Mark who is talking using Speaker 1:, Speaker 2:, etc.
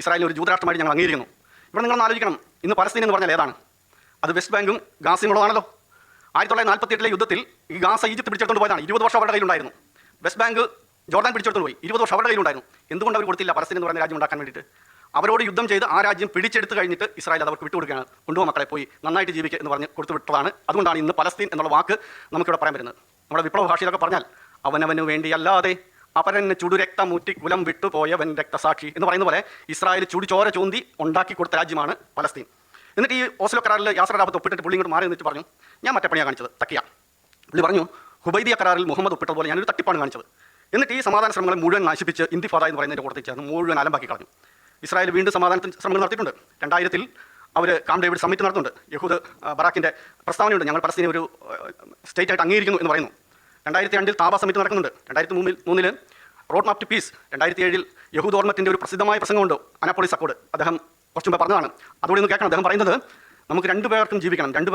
Speaker 1: ഇസ്രായേലിനെ ഒരു ജൂതരാഷ്ട്രമായിട്ട് ഞങ്ങൾ അംഗീകരിക്കുന്നു. ഇവിടെ നിങ്ങൾ ആലോചിക്കണം. ഇന്ന് പലസ്തീൻ എന്ന് പറഞ്ഞാൽ ഏതാണ്? അത് വെസ്റ്റ് ബാങ്കും ഗാസിയുമുള്ളതാണല്ലോ. ആയിരത്തി തൊള്ളായിരത്തി നാൽപ്പത്തി എട്ടിലെ യുദ്ധത്തിൽ ഈ ഗാസ ഈജിപ്ത് പിടിച്ചെടുത്തുകൊണ്ട് പോയതാണ്. ഇരുപത് വർഷം അവരുടെ കയ്യിലുണ്ടായിരുന്നു. വെസ്റ്റ് ബാങ്ക് ജോർദാൻ പിടിച്ചെടുത്തു പോയി. ഇരുപത് വർഷം അവരുടെ കയ്യിലുണ്ടായിരുന്നു. എന്തുകൊണ്ട് അവർ കൊടുത്തില്ല പലസ്തീൻ എന്ന് പറഞ്ഞ രാജ്യം ഉണ്ടാക്കാൻ വേണ്ടിയിട്ട്? അവരോട് യുദ്ധം ചെയ്ത് ആ രാജ്യം പിടിച്ചെടുത്ത് കഴിഞ്ഞിട്ട് ഇസ്രായേൽ അവർക്ക് വിട്ടുകൊടുക്കുകയാണ്. കൊണ്ടുപോകും മക്കളെ പോയി നന്നായിട്ട് ജീവിക്കുക എന്ന് പറഞ്ഞ് കൊടുത്തു വിട്ടതാണ്. അതുകൊണ്ടാണ് ഇന്ന് പലസ്തീൻ എന്നുള്ള വാക്ക് നമുക്കിവിടെ പറയാൻ വരുന്നത്. നമ്മുടെ വിപ്ലവ ഭാഷയിലൊക്കെ പറഞ്ഞാൽ അവനവന് വേണ്ടിയല്ലാതെ അപരന് ചുടുരക്തം ഊറ്റി കുലം വിട്ടുപോയവൻ രക്തസാക്ഷി എന്ന് പറയുന്ന പോലെ ഇസ്രായേൽ ചുടുചോര ചൂന്തി ഉണ്ടാക്കി കൊടുത്ത രാജ്യമാണ് പലസ്തീൻ. എന്നിട്ട് ഈ ഓസ്ലോ കരാറിൽ യാസർ റാബത്ത് ഒപ്പിട്ടിട്ട് പുള്ളി ഇങ്ങോട്ട് മാറി നിന്നിട്ട് പറഞ്ഞു ഞാൻ മറ്റേ പണിയാണ് കാണിച്ചത് തക്കിയ. പുള്ളി പറഞ്ഞു ഹുബൈദിയ കരാറിൽ മുഹമ്മദ് ഒപ്പിട്ട പോലെ ഞാനൊരു തട്ടിപ്പാണ് കാണിച്ചത്. എന്നിട്ട് ഈ സമാധാന ശ്രമങ്ങളെ മുഴുവൻ നശിപ്പിച്ച് ഇന്തിഫാദ എന്ന് പറയുന്നതിന്റെ കൂട്ടത്തിൽ ചേർന്ന് മുഴുവൻ അലമ്പാക്കി കളഞ്ഞു. ഇസ്രായേൽ വീണ്ടും സമാധാന ശ്രമങ്ങൾ നടത്തിയിട്ടുണ്ട്. രണ്ടായിരത്തിൽ അവർ കാം ഡേവിഡ് സമ്മിറ്റ് നടത്തുന്നുണ്ട്. യഹൂദ് ബറാക്കിന്റെ പ്രസ്താവനയുണ്ട്. ഞങ്ങൾ പലസ്തീനെ ഒരു സ്റ്റേറ്റായിട്ട് അംഗീകരിക്കുന്നു എന്ന് പറയുന്നു. രണ്ടായിരത്തി രണ്ടിൽ താബ സമിതി നടക്കുന്നുണ്ട്. രണ്ടായിരത്തി മൂന്നിൽ മൂന്നിൽ റോഡ് മാപ്പ് ടു പീസ്. രണ്ടായിരത്തി ഏഴിൽ യഹൂദ് ഓർമ്മത്തിന്റെ ഒരു പ്രസിദ്ധമായ പ്രസംഗമുണ്ട്. അനാപ്പോളിസ് അക്കോഡ് അദ്ദേഹം കുറച്ച് മുമ്പ് പറഞ്ഞതാണ്. അതുകൂടി ഒന്ന് കേൾക്കണം. അദ്ദേഹം പറയുന്നത് നമുക്ക് രണ്ടു പേർക്കും ജീവിക്കണം. രണ്ടു